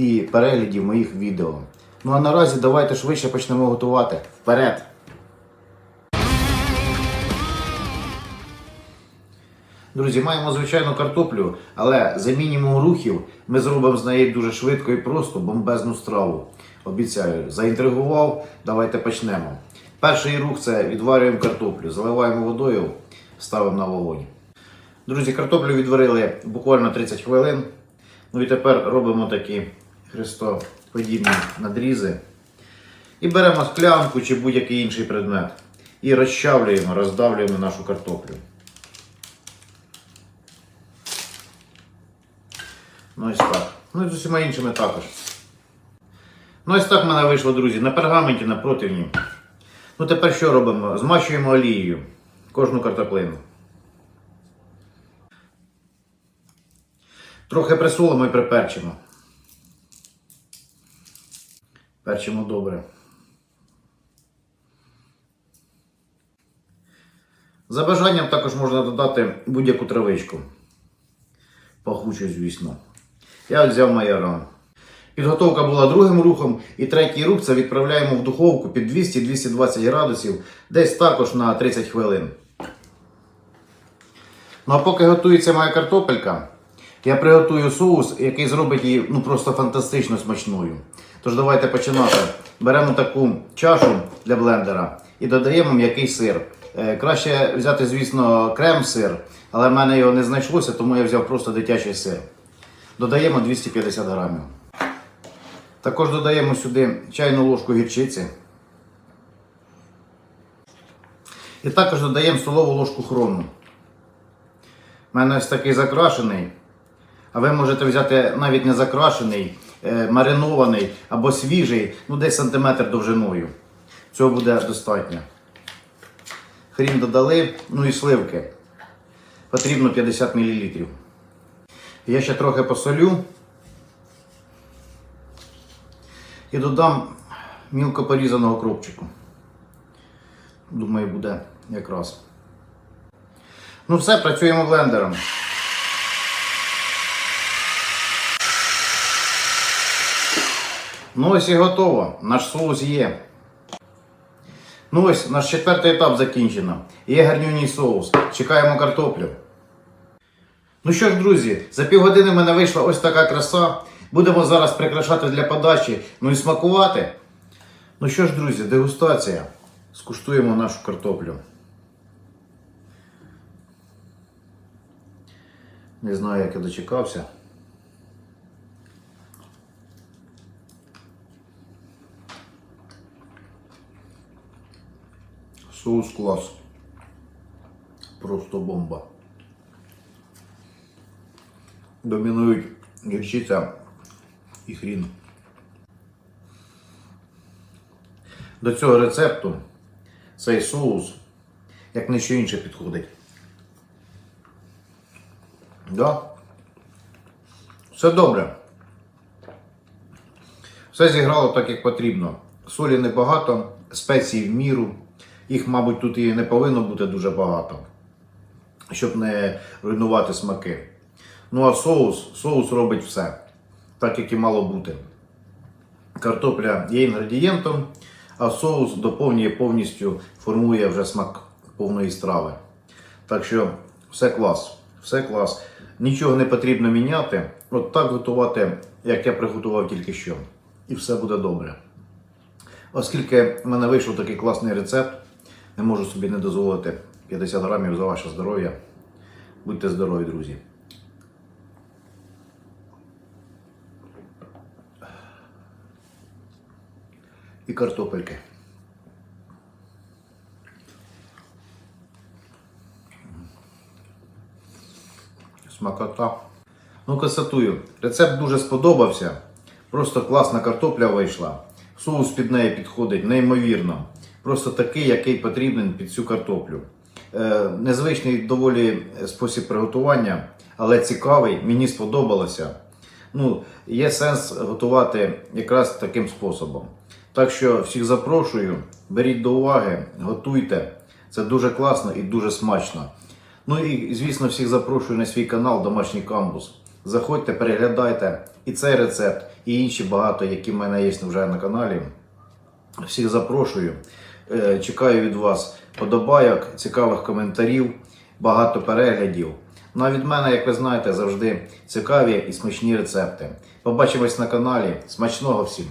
і переглядів моїх відео. Ну а наразі давайте швидше почнемо готувати. Вперед! Друзі, маємо звичайну картоплю, але за мінімум рухів ми зробимо з неї дуже швидко і просто бомбезну страву. Обіцяю, заінтригував, давайте почнемо. Перший рух це відварюємо картоплю, заливаємо водою, ставимо на вогонь. Друзі, картоплю відварили буквально 30 хвилин. Ну і тепер робимо такі хрестоподібні надрізи. І беремо склянку чи будь-який інший предмет. І розчавлюємо, роздавлюємо нашу картоплю. Ну ось так. Ну і з усіма іншими також. Ну ось так в мене вийшло, друзі, на пергаменті, на противні. Ну тепер що робимо? Змащуємо олією кожну картоплину. Трохи присолимо і приперчимо. Перчимо добре. За бажанням також можна додати будь-яку травичку. Пахучу, звісно. Я взяв майоран. Підготовка була другим рухом, і третій рух це відправляємо в духовку під 200-220 градусів, десь також на 30 хвилин. Ну а поки готується моя картопелька, я приготую соус, який зробить її ну, просто фантастично смачною. Тож давайте починати. Беремо таку чашу для блендера і додаємо м'який сир. Е, Краще взяти, звісно, крем-сир, але в мене його не знайшлося, тому я взяв просто дитячий сир. Додаємо 250 грамів. Також додаємо сюди чайну ложку гірчиці. І також додаємо столову ложку хрону. У мене ось такий закрашений. А ви можете взяти навіть не закрашений, маринований або свіжий, ну десь сантиметр довжиною. Цього буде достатньо. Хрін додали, ну і сливки. Потрібно 50 мл. Я ще трохи посолю. І додам мілко порізаного кропчику. Думаю, буде якраз. Ну все, працюємо блендером. Ну ось і готово. Наш соус є. Ну ось, наш четвертий етап закінчено. Є гарнюній соус. Чекаємо картоплю. Ну що ж, друзі, за півгодини в мене вийшла ось така краса. Будемо зараз прикрашати для подачі, ну і смакувати. Ну що ж, друзі, дегустація. Скуштуємо нашу картоплю. Не знаю, як я дочекався. Соус клас. Просто бомба. Домінують гірчиця і хрін. До цього рецепту цей соус як ніщо інше підходить. Да? Все добре. Все зіграло так, як потрібно. Солі небагато, спецій в міру. Їх, мабуть, тут і не повинно бути дуже багато, щоб не руйнувати смаки. Ну а соус, соус робить все, так як і мало бути. Картопля є інгредієнтом, а соус доповнює повністю, формує вже смак повної страви. Так що все клас, все клас. Нічого не потрібно міняти. От так готувати, як я приготував тільки що. І все буде добре. Оскільки в мене вийшов такий класний рецепт, не можу собі не дозволити 50 грамів за ваше здоров'я. Будьте здорові, друзі. І картопельки. Смакота. Ну, констатую, рецепт дуже сподобався. Просто класна картопля вийшла. Соус під неї підходить неймовірно. Просто такий, який потрібен під цю картоплю. Е, незвичний доволі спосіб приготування, але цікавий, мені сподобалося. Ну, є сенс готувати якраз таким способом. Так що всіх запрошую, беріть до уваги, готуйте. Це дуже класно і дуже смачно. Ну і звісно, всіх запрошую на свій канал Домашній Камбус. Заходьте, переглядайте і цей рецепт, і інші багато, які в мене є вже на каналі. Всіх запрошую. Е, Чекаю від вас подобайок, цікавих коментарів, багато переглядів. Ну а від мене, як ви знаєте, завжди цікаві і смачні рецепти. Побачимось на каналі. Смачного всім!